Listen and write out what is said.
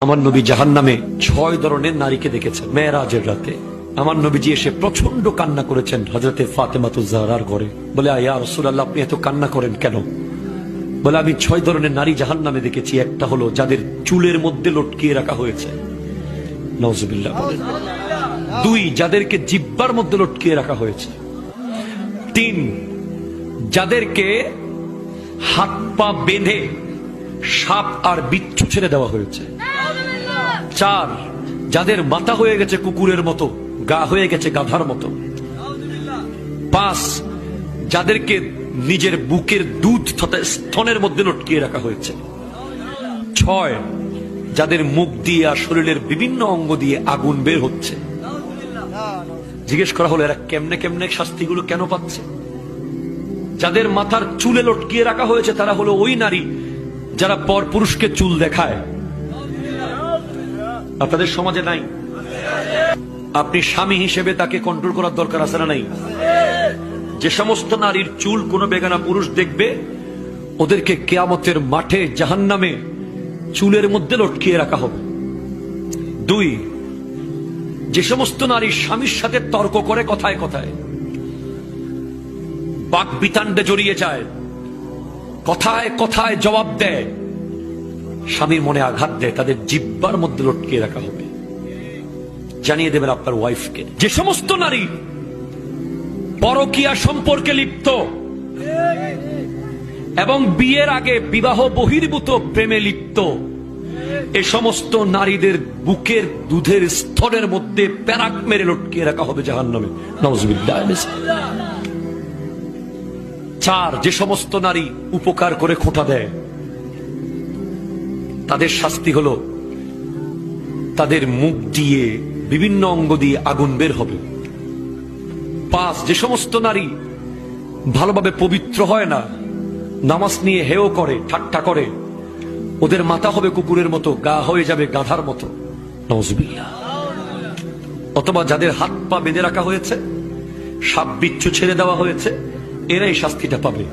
আমার নবী জাহান নামে ছয় ধরনের নারীকে দেখেছেন মেয়েরাজের রাতে। আমার নবীজি এসে প্রচণ্ড কান্না করেছেন হজরতে ফাতেমাতুজাহার ঘরে। বলে, আয়া রসুল্লাহ আপনি এত কান্না করেন কেন? বলে, আমি ছয় ধরনের নারী জাহান নামে দেখেছি। একটা হলো যাদের চুলের মধ্যে লটকিয়ে রাখা হয়েছে। দুই, যাদেরকে জিব্বার মধ্যে লটকিয়ে রাখা হয়েছে। তিন, যাদেরকে হাত পা বেঁধে সাপ আর বিচ্ছু ছেড়ে দেওয়া হয়েছে। চার, যাদের মাথা হয়ে গেছে কুকুরের মতো, গা হয়ে গেছে গাধার মতো। পাঁচ, যাদেরকে নিজের বুকের দুধ স্তনের মধ্যে লটকিয়ে রাখা হয়েছে। ছয়, যাদের মুখ দিয়ে আর শরীরের বিভিন্ন অঙ্গ দিয়ে আগুন বের হচ্ছে। জিজ্ঞেস করা হলো, এরা কেমনে কেমনে শাস্তিগুলো কেন পাচ্ছে? যাদের মাথার চুলে লটকিয়ে রাখা হয়েছে, তারা হলো ওই নারী যারা পর পুরুষকে চুল দেখায়। আপনাদের সমাজে নাই। আপনি স্বামী হিসেবে তাকে কন্ট্রোল করার দরকার আছে না নাই? যে সমস্ত নারীর চুল কোনো বেগানা পুরুষ দেখবে, ওদেরকে কেয়ামতের মাঠে জাহান্নামে চুলের মধ্যে লটকিয়ে রাখা হবে। দুই, যে সমস্ত নারী স্বামীর সাথে তর্ক করে কথায় কথায়, বাক বিতান্ডে জড়িয়ে যায়, কথায় কথায় জবাব দেয় স্বামীর মনে আঘাত দেয়, তাদের জিব্বার মধ্যে লটকিয়ে রাখা হবে। জানিয়ে দেবেন আপনার ওয়াইফকে। যে সমস্ত নারী পরকিয়া সম্পর্কে লিপ্ত এবং বিয়ের আগে বিবাহ বহির্ভূত প্রেমে লিপ্ত, এ সমস্ত নারীদের বুকের দুধের স্তরের মধ্যে প্যারাক মেরে লটকিয়ে রাখা হবে জাহান নামে চার, যে সমস্ত নারী উপকার করে খোঁটা দেয় তাদের শাস্তি হলো, তাদের মুখ দিয়ে বিভিন্ন অঙ্গ দিয়ে আগুন বের হবে। পাঁচ যে সমস্ত নারী ভালোভাবে পবিত্র হয় না, নামাজ নিয়ে হেও করে, ঠাট্টা করে, ওদের মাথা হবে কুকুরের মতো, গা হয়ে যাবে গাধার মতো। অথবা যাদের হাত পা বেঁধে রাখা হয়েছে, সাপ বিচ্ছু ছেড়ে দেওয়া হয়েছে, এরাই শাস্তিটা পাবে।